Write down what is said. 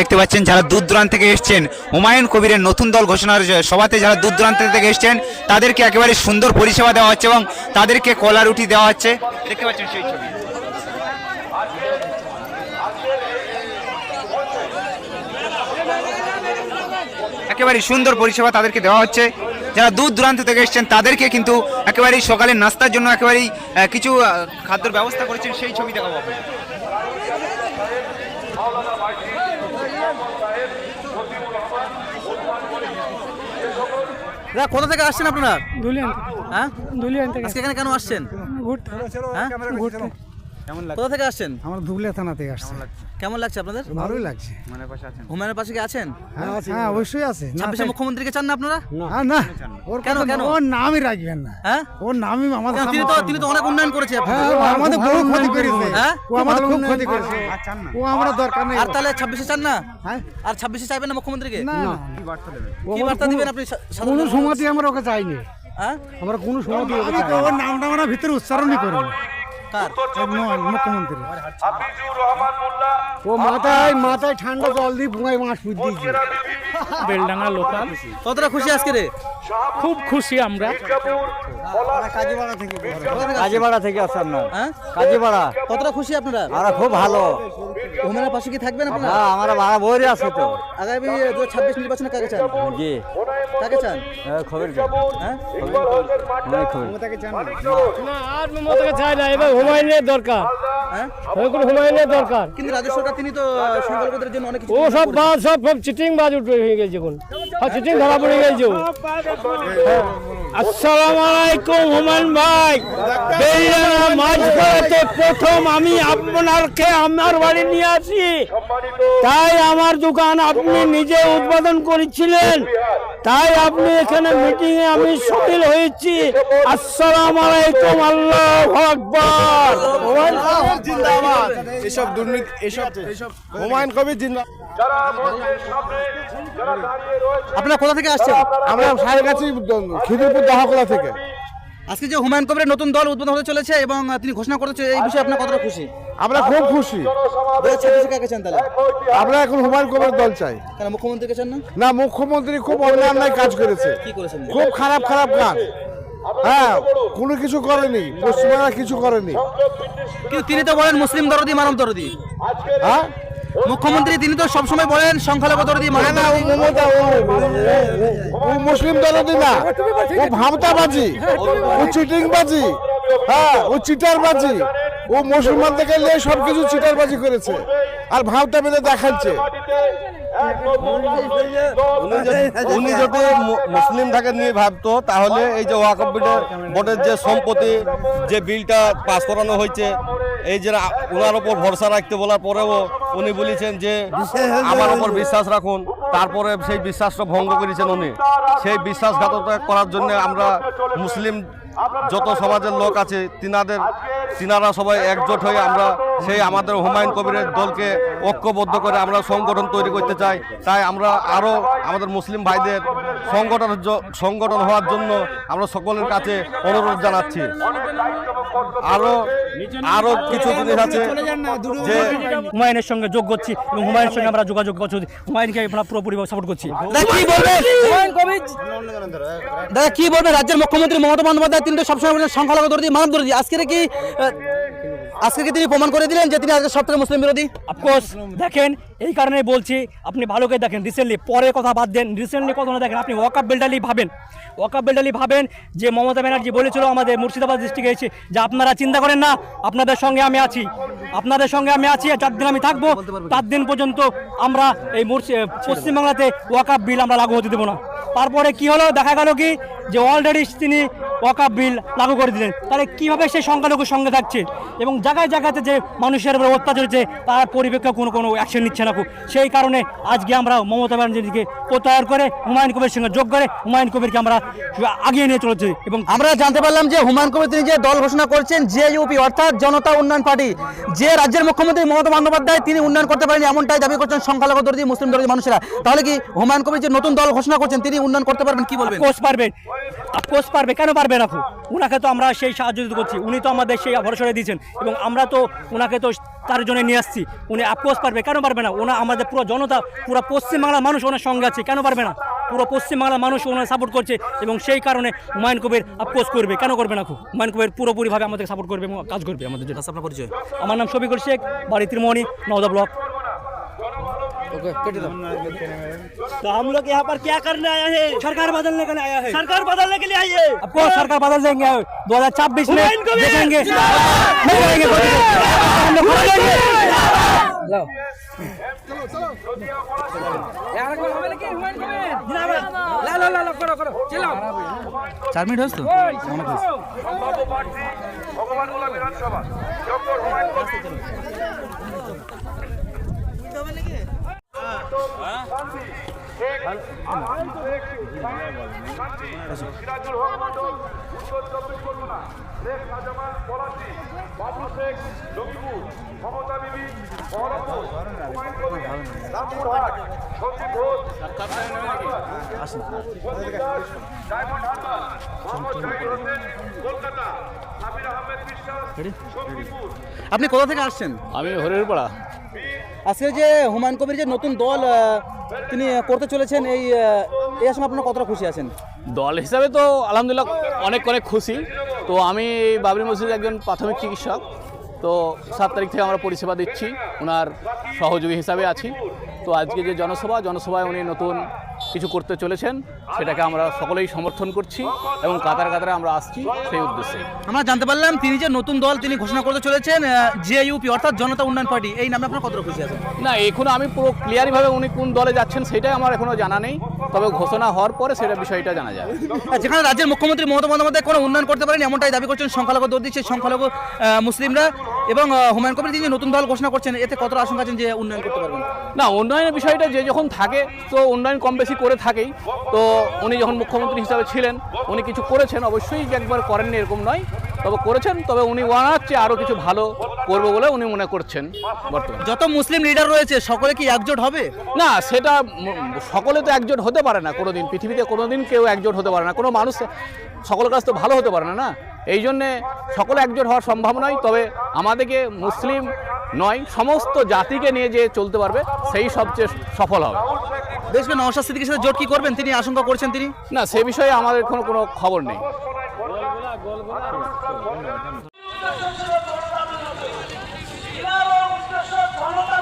দেখতে পাচ্ছেন যারা দূর দূরান্ত থেকে এসছেন, হুমায়ুন কবিরের নতুন দল ঘোষণার সভাতে যারা দূর দূরান্ত থেকে এসছেন, তাদেরকে একেবারে সুন্দর পরিষেবা দেওয়া হচ্ছে এবং তাদেরকে কলা রুটি দেওয়া হচ্ছে। দেখতে পাচ্ছেন সেই ছবি। একেবারে সুন্দর পরিষেবা তাদেরকে দেওয়া হচ্ছে। যারা দূর দূরান্ত থেকে এসছেন, তাদেরকে কিন্তু একেবারেই সকালে নাস্তার জন্য একেবারেই কিছু খাদ্যর ব্যবস্থা করেছেন, সেই ছবি দেখাবো আপনাদের। দাদা কোথা থেকে আসছেন আপনারা? ধুলিয়ান হ্যাঁ? ধুলিয়ান থেকে। আজকে এখানে কেন আসছেন? ঘুরতে। হ্যাঁ? ঘুরতে। কোথা থেকে আসছেন? আমরা ধুবলিয়া থানা থেকে আসছি। কেমন লাগছে? আপনাদের? ভালোই লাগছে। হুমায়ুনের পাশে কি আছেন? হ্যাঁ হ্যাঁ অবশ্যই আছে। ছাব্বিশে মুখ্যমন্ত্রীকে চান না আপনারা? হ্যাঁ, না ওর কেন, কেন? ওর নামই রাখবেন না। হ্যাঁ? ওর নামই আমাদের তিনি তো তিনি তো অনেক উন্নয়ন করেছে। হ্যাঁ আপনাদের। ও আমাদের বহু ক্ষতি করেছে। হ্যাঁ? ও আমাদের খুব ক্ষতি করেছে। ও আমরা দরকার নেই। আর তাহলে ছাব্বিশে চান না? হ্যাঁ? আর ছাব্বিশে চাইবেন না মুখ্যমন্ত্রীকে? না না। কি বার্তা দিবেন? আপনি কোনো মানুষ? আমরা ওকে চাইনি। হ্যাঁ? আমরা কোনো সময়তে ওকে চাইনি। ওর নামটা আমরা ভিতরে উচ্চারণই করি না কার মুখ্যমন্ত্রী। ও মাথায় মাথায় ঠান্ডা জল দিয়ে পুঙ্গায় মাছ পুঁত দিয়েছে বেলডাঙ্গা লোকাল। কতটা খুশি আজকে রে? খুব খুশি আমরা। কাজীপাড়া থেকে না। হ্যাঁ? কাজীপাড়া। কতটা খুশি আপনারা? আমরা খুব ভালো। হুমায়ুনের পাশে কি থাকবেন আপনারা? আমরা ভাড়া বই আছে তো। আগামী দু ছাব্বিশ নির্বাচনে কাকে চান? জি। কাকে চান? খবর। হ্যাঁ? না আর মমতাকে চাই না এবার হুমায়ুনের দরকার। হ্যাঁ? হুমায়ুনের দরকার। কিন্তু রাজ্য সরকার তিনি তো সংখ্যালঘুদের জন্য অনেক কিছু ও সব বাদ সব সব চিটিং বাজ উঠে হয়ে গেছে এখন। আর চিটিং ধরা পড়ে গেছে ও। হ্যাঁ। আসসালামু আলাইকুম হুমায়ুন ভাই। মাছ প্রথম আমি আপনারকে আমার বাড়ি নিয়ে আসি। তাই আমার দোকান আপনি নিজে উদ্বোধন করেছিলেন। তাই আপনি এখানে মিটিং এ আমি সামিল হয়েছি। আসসালামু আলাইকুম আল্লাহ আকবার। এসব দুর্নীতি এসব এসব হুমায়ুন কবির জিন্দাবাদ। আপনারা কোথা থেকে আসছেন? আমরা সাহের কাছে খিদিরপুর দাহকলা থেকে। আজকে যে হুমায়ুন কবিরের নতুন দল উদ্বোধন হতে চলেছে এবং তিনি ঘোষণা করেছে এই বিষয়ে আপনার কতটা খুশি? আমরা খুব খুশি। আমরা এখন হুমায়ুন কবির দল চাই। কেন মুখ্যমন্ত্রীকে চান না? না মুখ্যমন্ত্রী খুব অন্যায় অন্যায় কাজ করেছে। খুব খারাপ খারাপ কাজ। হ্যাঁ কোনো কিছু করেনি। পশ্চিমবঙ্গ কিছু করেনি। কিন্তু তিনি তো বলেন মুসলিম দরদি মানব দরদি। হ্যাঁ? মুখ্যমন্ত্রী তিনি তো সবসময় বলেন সংখ্যালঘু দরদি না মানব না ও দরদি। মমতা ও ও- ও মুসলিম দলদি না। ও ভামতাবাজি ও চিটিংবাজি। হ্যাঁ ও চিটারবাজি। ও মুসলমানদেরকে নিয়ে সবকিছু চিটারবাজি করেছে। আর ভাবটা বেঁধে দেখাচ্ছে। উনি যদি মুসলিম থাকে নিয়ে ভাবতো, তাহলে এই যে ওয়াকফ বোর্ডের বোর্ডের যে সম্পত্তি, যে বিলটা পাস করানো হয়েছে, এই যে ওনার ওপর ভরসা রাখতে বলার পরেও উনি বলেছেন যে, আমার ওপর বিশ্বাস রাখুন। তারপরে সেই বিশ্বাসটা ভঙ্গ করেছেন উনি। সেই বিশ্বাসঘাতকতা করার জন্য আমরা মুসলিম যত সমাজের লোক আছে তিনাদের তিনারা সবাই একজোট হয়ে আমরা সেই আমাদের হুমায়ুন কবিরের দলকে ঐক্যবদ্ধ করে আমরা সংগঠন তৈরি করতে চাই। তাই আমরা আরও আমাদের মুসলিম ভাইদের সংগঠন সংগঠন হওয়ার জন্য আমরা সকলের কাছে অনুরোধ জানাচ্ছি। আরও আরও কিছু জিনিস আছে যে হুমায়ুনের সঙ্গে যোগ করছি এবং হুমায়ুনের সঙ্গে আমরা যোগাযোগ করছি। হুমায়ুনকে আমরা পুরোপুরি সাপোর্ট করছি। দাদা কি বলবেন দাদা কি বলবেন রাজ্যের মুখ্যমন্ত্রী মমতা বন্দ্যোপাধ্যায় তিনি তো সবসময় সংখ্যালঘু দরদি মানব দরদি। আজকে কি আজকে কি তিনি প্রমাণ করে দিলেন যে তিনি আজকে সব থেকে মুসলিম বিরোধী? অফকোর্স দেখেন এই কারণে বলছি আপনি ভালো করে দেখেন রিসেন্টলি পরে কথা বাদ দেন রিসেন্টলি কথা না দেখেন আপনি ওয়াকাপ বেল্টালি ভাবেন ওয়াকাপ বেল্টালি ভাবেন যে মমতা ব্যানার্জি বলেছিল আমাদের মুর্শিদাবাদ ডিস্ট্রিক্টে এসে যে আপনারা চিন্তা করেন না আপনাদের সঙ্গে আমি আছি আপনাদের সঙ্গে আমি আছি আর চার দিন আমি থাকব চার দিন পর্যন্ত আমরা এই মুর্শি পশ্চিমবাংলাতে ওয়াকাপ বিল আমরা লাগু হতে দেবো না। তারপরে কি হলো? দেখা গেল কি? যে অলরেডি তিনি ওয়াকাপ বিল লাগু করে দিলেন। তাহলে কীভাবে সেই সংখ্যালঘুর সঙ্গে থাকছে? এবং জায়গায় জায়গাতে যে মানুষের উপরে অত্যাচার হচ্ছে তার পরিপ্রেক্ষে কোনো কোনো অ্যাকশন নিচ্ছে না খুব। সেই কারণে আজকে আমরা মমতা ব্যানার্জিকে প্রত্যাহার করে হুমায়ুন কবির সঙ্গে যোগ করে হুমায়ুন কবিরকে আমরা আগিয়ে নিয়ে চলেছি এবং আমরা জানতে পারলাম যে হুমায়ুন কবির তিনি যে দল ঘোষণা করছেন যে ইউপি অর্থাৎ জনতা উন্নয়ন পার্টি যে রাজ্যের মুখ্যমন্ত্রী মমতা বন্দ্যোপাধ্যায় তিনি উন্নয়ন করতে পারেন এমনটাই দাবি করছেন সংখ্যালঘু দরদি মুসলিম দরদি মানুষেরা। তাহলে কি হুমায়ুন কবির যে নতুন দল ঘোষণা করছেন তিনি উন্নয়ন করতে পারবেন কি বলবেন? কোচ পারবেন। আফকোর্স পারবে কেন পারবে না খুব ওনাকে তো আমরা সেই সাহায্য দিতে করছি। উনি তো আমাদের সেই ভরসা দিয়েছেন। এবং আমরা তো ওনাকে তো তার জন্য নিয়ে আসছি। উনি আফকোর্স পারবে কেন পারবে না? ওনা আমাদের পুরো জনতা পুরো পশ্চিমবাংলার মানুষ ওনার সঙ্গে আছে কেন পারবে না? পুরো পশ্চিমবাংলার মানুষ ওনার সাপোর্ট করছে এবং সেই কারণে হুমায়ুন কবির আফকোর্স করবে। কেন করবে না খুব হুমায়ুন কবির পুরোপুরিভাবে আমাদের সাপোর্ট করবে এবং কাজ করবে আমাদের জন্য। আপনার পরিচয়? আমার নাম শফিকুল শেখ বাড়ি ত্রিমোহনী নওদা ব্লক। तो हम लोग यहाँ पर क्या करने आए हैं सरकार बदलने के लिए आया है सरकार बदलने के लिए आई है आपको सरकार बदल देंगे 2026 में हुमायूं कबीर! देखेंगे नहीं करेंगे कोई भी। हम लोग खुद देंगे। চার মিনিট হয়েছে তো অনেক হয়েছে। আপনি কোথা থেকে আসছেন? আমি হরিরপাড়া আজকে যে হুমায়ুন কবির যে নতুন দল তিনি করতে চলেছেন, এই এই আসলে আপনার কতটা খুশি আছেন? দল হিসাবে তো আলহামদুলিল্লাহ অনেক অনেক খুশি। তো আমি বাবরি মসজিদ একজন প্রাথমিক চিকিৎসক। তো সাত তারিখ থেকে আমরা পরিষেবা দিচ্ছি, ওনার সহযোগী হিসাবে আছি। তো আজকে যে জনসভা, জনসভায় উনি নতুন কিছু করতে চলেছেন সেটাকে আমরা সকলেই সমর্থন করছি এবং কাতার কাতারে আমরা আসছি সেই উদ্দেশ্যে। আমরা জানতে পারলাম তিনি যে নতুন দল তিনি ঘোষণা করতে চলেছেন জেইউপি অর্থাৎ জনতা উন্নয়ন পার্টি। এই নামে আপনার কতটা খুশি আছেন? না এখনও আমি পুরো ক্লিয়ারিভাবে উনি কোন দলে যাচ্ছেন সেটাই আমার এখনও জানা নেই। তবে ঘোষণা হওয়ার পরে সেটা বিষয়টা জানা যাবে আর যেখানে রাজ্যের মুখ্যমন্ত্রী মমতা বন্দ্যোপাধ্যায় কোনো উন্নয়ন করতে পারেন এমনটাই দাবি করছেন সংখ্যালঘু দর্দি সেই সংখ্যালঘু মুসলিমরা এবং হুমায়ুন কবির তিনি যে নতুন দল ঘোষণা করছেন এতে কতটা আশঙ্কা আছেন যে উন্নয়ন করতে পারবেন? না উন্নয়নের বিষয়টা যে যখন থাকে তো উন্নয়ন কম বেশি করে থাকেই। তো উনি যখন মুখ্যমন্ত্রী হিসাবে ছিলেন উনি কিছু করেছেন অবশ্যই যে একবার করেননি এরকম নয়। তবে করেছেন তবে উনি ওনার চেয়ে আরও কিছু ভালো করবে বলে উনি মনে করছেন বর্তমানে। যত মুসলিম লিডার রয়েছে সকলে কি একজোট হবে? না সেটা সকলে তো একজোট হতে পারে না কোনোদিন। পৃথিবীতে কোনোদিন কেউ একজোট হতে পারে না। কোনো মানুষ সকলের কাছ তো ভালো হতে পারে না না? এই জন্যে সকলে একজোট হওয়ার সম্ভব নয় তবে আমাদেরকে মুসলিম নয় সমস্ত জাতিকে নিয়ে যে চলতে পারবে সেই সবচেয়ে সফল হবে। দেশকে নওশাদ সিদ্দিকের সাথে জোট কি করবেন? তিনি আশঙ্কা করছেন তিনি? না সে বিষয়ে আমাদের কোনো কোনো খবর নেই। সকলের